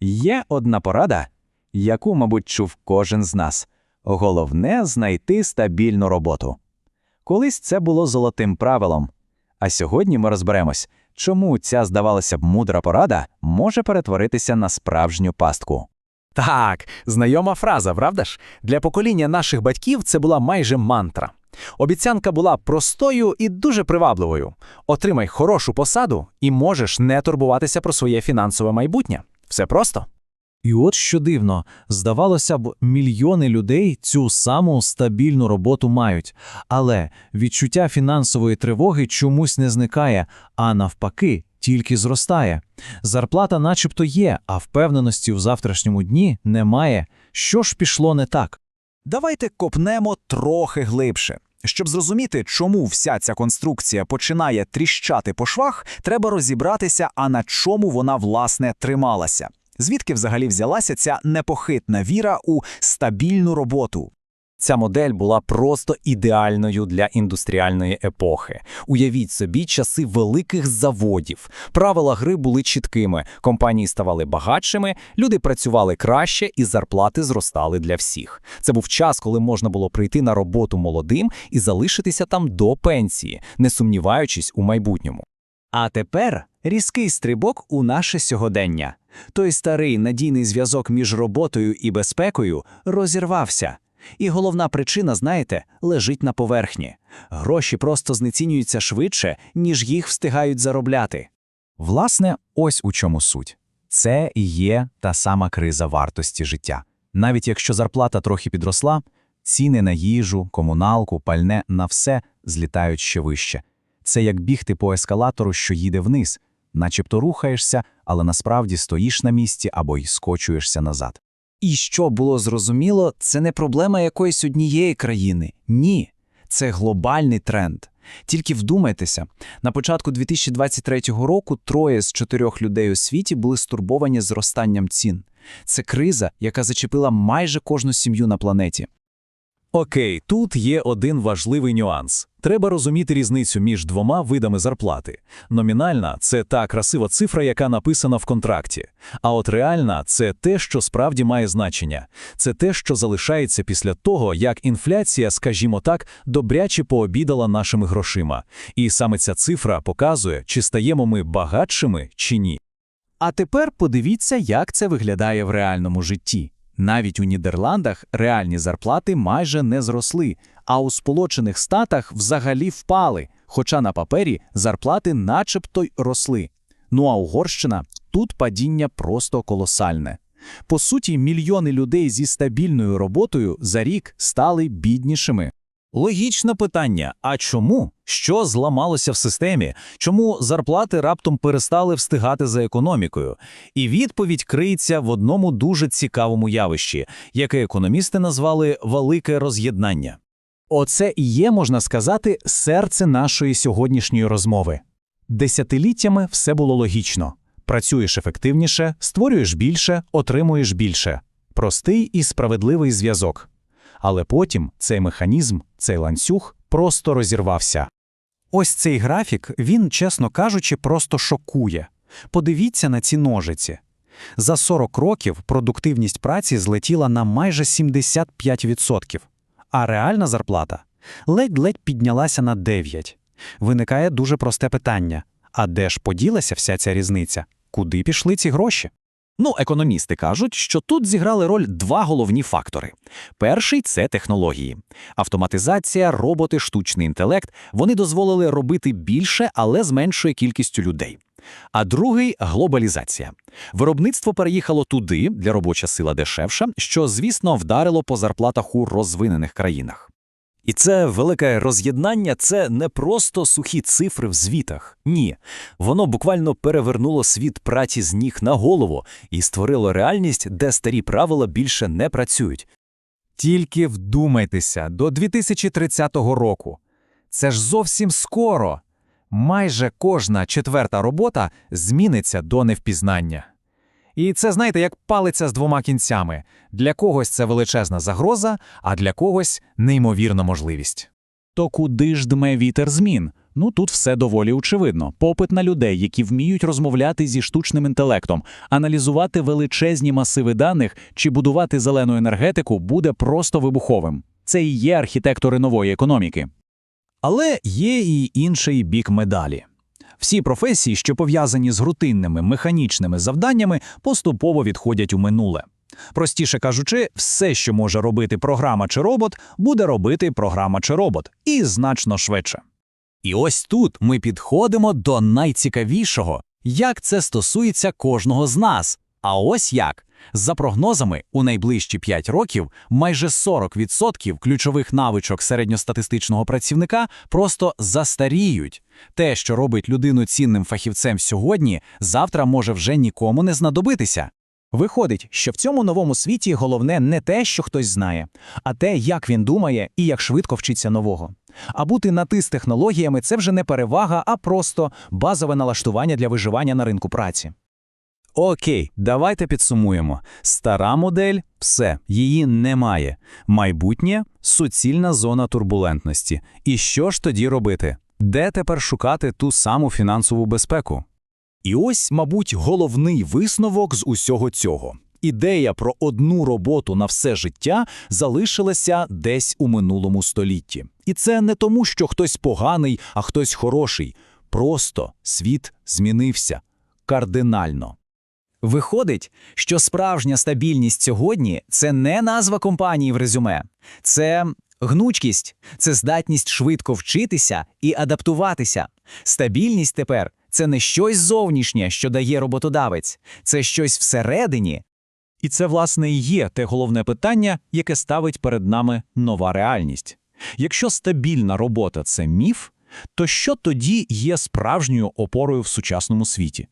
Є одна порада, яку, мабуть, чув кожен з нас. Головне знайти стабільну роботу. Колись це було золотим правилом. А сьогодні ми розберемось, чому ця, здавалося б, мудра порада може перетворитися на справжню пастку. Так, знайома фраза, правда ж? Для покоління наших батьків це була майже мантра. Обіцянка була простою і дуже привабливою. Отримай хорошу посаду і можеш не турбуватися про своє фінансове майбутнє. Все просто. І от що дивно, здавалося б, мільйони людей цю саму стабільну роботу мають, але відчуття фінансової тривоги чомусь не зникає, а навпаки, тільки зростає. Зарплата начебто є, а впевненості в завтрашньому дні немає. Що ж пішло не так? Давайте копнемо трохи глибше. Щоб зрозуміти, чому вся ця конструкція починає тріщати по швах, треба розібратися, а на чому вона власне трималася. Звідки взагалі взялася ця непохитна віра у стабільну роботу? Ця модель була просто ідеальною для індустріальної епохи. Уявіть собі часи великих заводів. Правила гри були чіткими, компанії ставали багатшими, люди працювали краще і зарплати зростали для всіх. Це був час, коли можна було прийти на роботу молодим і залишитися там до пенсії, не сумніваючись у майбутньому. А тепер різкий стрибок у наше сьогодення. Той старий надійний зв'язок між роботою і безпекою розірвався. І головна причина, знаєте, лежить на поверхні. Гроші просто знецінюються швидше, ніж їх встигають заробляти. Власне, ось у чому суть. Це і є та сама криза вартості життя. Навіть якщо зарплата трохи підросла, ціни на їжу, комуналку, пальне на все злітають ще вище. Це як бігти по ескалатору, що їде вниз, начебто рухаєшся, але насправді стоїш на місці або й скочуєшся назад. І що було зрозуміло, це не проблема якоїсь однієї країни. Ні, це глобальний тренд. Тільки вдумайтеся, на початку 2023 року троє з чотирьох людей у світі були стурбовані зростанням цін. Це криза, яка зачепила майже кожну сім'ю на планеті. Окей, тут є один важливий нюанс. Треба розуміти різницю між двома видами зарплати. Номінальна це та красива цифра, яка написана в контракті. А от реальна це те, що справді має значення. Це те, що залишається після того, як інфляція, скажімо так, добряче пообідала нашими грошима. І саме ця цифра показує, чи стаємо ми багатшими чи ні. А тепер подивіться, як це виглядає в реальному житті. Навіть у Нідерландах реальні зарплати майже не зросли, а у Сполучених Штатах взагалі впали, хоча на папері зарплати начебто й росли. Ну а Угорщина тут падіння просто колосальне. По суті, мільйони людей зі стабільною роботою за рік стали біднішими. Логічне питання: а чому? Що зламалося в системі? Чому зарплати раптом перестали встигати за економікою? І відповідь криється в одному дуже цікавому явищі, яке економісти назвали велике роз'єднання. Оце і є, можна сказати, серце нашої сьогоднішньої розмови. Десятиліттями все було логічно. Працюєш ефективніше, створюєш більше, отримуєш більше. Простий і справедливий зв'язок. Але потім цей механізм, цей ланцюг просто розірвався. Ось цей графік, він, чесно кажучи, просто шокує. Подивіться на ці ножиці. За 40 років продуктивність праці злетіла на майже 75%, а реальна зарплата ледь-ледь піднялася на 9%. Виникає дуже просте питання: а де ж поділася вся ця різниця? Куди пішли ці гроші? Ну, економісти кажуть, що тут зіграли роль два головні фактори. Перший це технології. Автоматизація, роботи, штучний інтелект вони дозволили робити більше, але з меншою кількістю людей. А другий глобалізація. Виробництво переїхало туди, для робоча сила дешевша, що, звісно, вдарило по зарплатах у розвинених країнах. І це велике роз'єднання це не просто сухі цифри в звітах. Ні, воно буквально перевернуло світ праці з ніг на голову і створило реальність, де старі правила більше не працюють. Тільки вдумайтеся, до 2030 року. Це ж зовсім скоро. Майже кожна четверта робота зміниться до невпізнання. І це, знаєте, як палиця з двома кінцями. Для когось це величезна загроза, а для когось неймовірна можливість. То куди ж дме вітер змін? Ну тут все доволі очевидно. Попит на людей, які вміють розмовляти зі штучним інтелектом, аналізувати величезні масиви даних чи будувати зелену енергетику буде просто вибуховим. Це і є архітектори нової економіки. Але є і інший бік медалі. Всі професії, що пов'язані з рутинними механічними завданнями, поступово відходять у минуле. Простіше кажучи, все, що може робити програма чи робот, буде робити програма чи робот, і значно швидше. І ось тут ми підходимо до найцікавішого, як це стосується кожного з нас. А ось як. За прогнозами, у найближчі 5 років майже 40% ключових навичок середньостатистичного працівника просто застаріють. Те, що робить людину цінним фахівцем сьогодні, завтра може вже нікому не знадобитися. Виходить, що в цьому новому світі головне не те, що хтось знає, а те, як він думає і як швидко вчиться нового. А бути на ти з технологіями це вже не перевага, а просто базове налаштування для виживання на ринку праці. Окей, давайте підсумуємо. Стара модель все, її немає. Майбутнє суцільна зона турбулентності. І що ж тоді робити? Де тепер шукати ту саму фінансову безпеку? І ось, мабуть, головний висновок з усього цього. Ідея про одну роботу на все життя залишилася десь у минулому столітті. І це не тому, що хтось поганий, а хтось хороший. Просто світ змінився кардинально. Виходить, що справжня стабільність сьогодні це не назва компанії в резюме, це гнучкість, це здатність швидко вчитися і адаптуватися. Стабільність тепер це не щось зовнішнє, що дає роботодавець, це щось всередині. І це, власне, і є те головне питання, яке ставить перед нами нова реальність. Якщо стабільна робота це міф, то що тоді є справжньою опорою в сучасному світі?